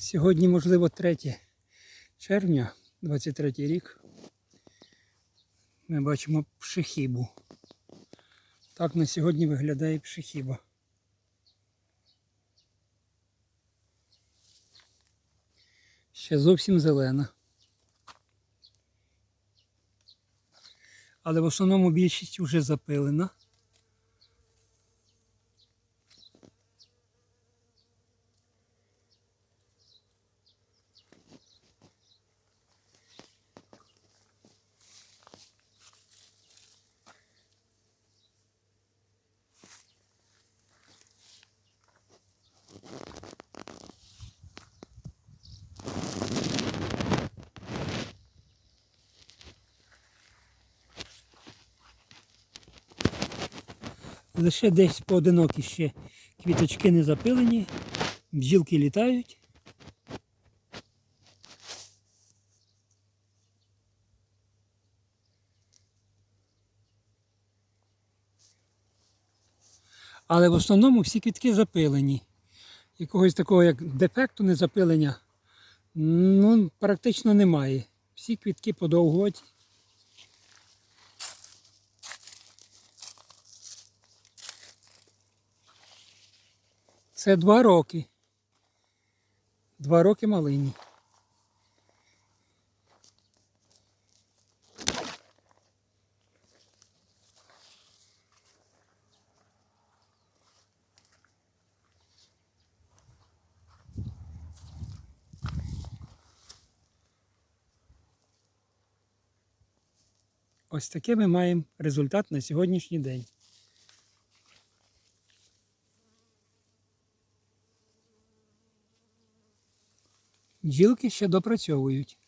Сьогодні, можливо, 3 червня, 23 рік. Ми бачимо пшехібу. Так на сьогодні виглядає пшехіба. Ще зовсім зелена. Але в основному більшість вже запилена. Лише десь поодинокі ще квіточки не запилені, бджілки літають. Але в основному всі квітки запилені. Якогось такого як дефекту незапилення ну, практично немає. Всі квітки подовготі. Це два роки. Два роки малині. Ось таке ми маємо результат на сьогоднішній день. Бджілки ще допрацьовують.